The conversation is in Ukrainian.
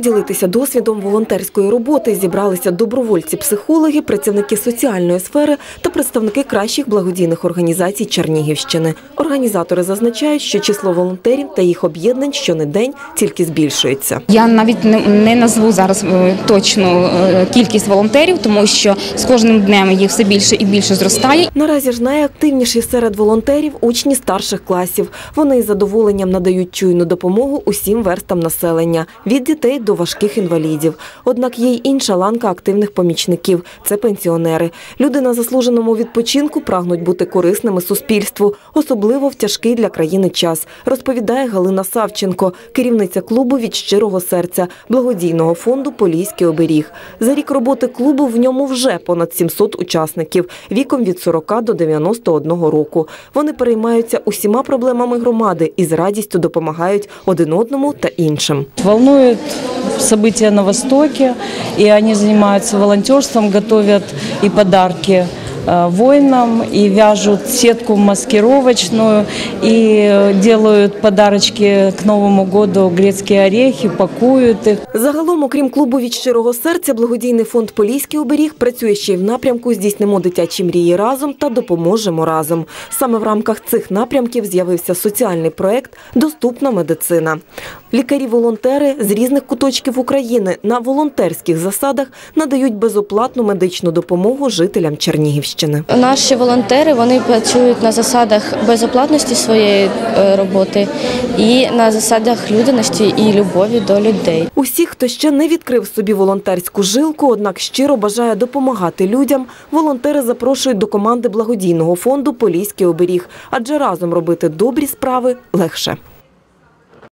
Поділитися досвідом волонтерської роботи зібралися добровольці-психологи, працівники соціальної сфери та представники кращих благодійних організацій Чернігівщини. Організатори зазначають, що число волонтерів та їх об'єднань щонедень тільки збільшується. Я навіть не, назву зараз е, точну е, кількість волонтерів, тому що з кожним днем їх все більше і більше зростає. Наразі ж найактивніші серед волонтерів учні старших класів. Вони із задоволенням надають чуйну допомогу усім верстам населення від дітей до важких інвалідів. Однак є й інша ланка активних помічників це пенсіонери. Люди на заслуженому відпочинку прагнуть бути корисними суспільству, особливо в тяжкий для країни час, розповідає Галина Савченко, керівниця клубу від щирого серця благодійного фонду Поліський оберіг. За рік роботи клубу в ньому вже понад 700 учасників віком від 40 до 91 року. Вони переймаються усіма проблемами громади і з радістю допомагають один одному та іншим. Волнует события на Востоке, и они занимаются волонтерством, готовят и подарки воинам, и вяжут сетку маскировочную, и э, делают подарочки к Новому году, грецкие орехи, пакуют их. Загалом, окрім клубу від щирого серця, благодійний фонд Поліський оберіг працює ще й в напрямку Здійснимо дитячі мрії разом та допоможемо разом. Саме в рамках цих напрямків з'явився соціальний проект Доступна медицина. Лікарі-волонтери з різних куточків України на волонтерських засадах надають безоплатну медичну допомогу жителям Чернігівщини. Наші волонтери вони працюють на засадах безоплатності своєї е, роботи і на засадах людяності і любові до людей. Усіх, хто ще не відкрив собі волонтерську жилку, однак щиро бажає допомагати людям, волонтери запрошують до команди благодійного фонду Поліський оберіг, адже разом робити добрі справи легше.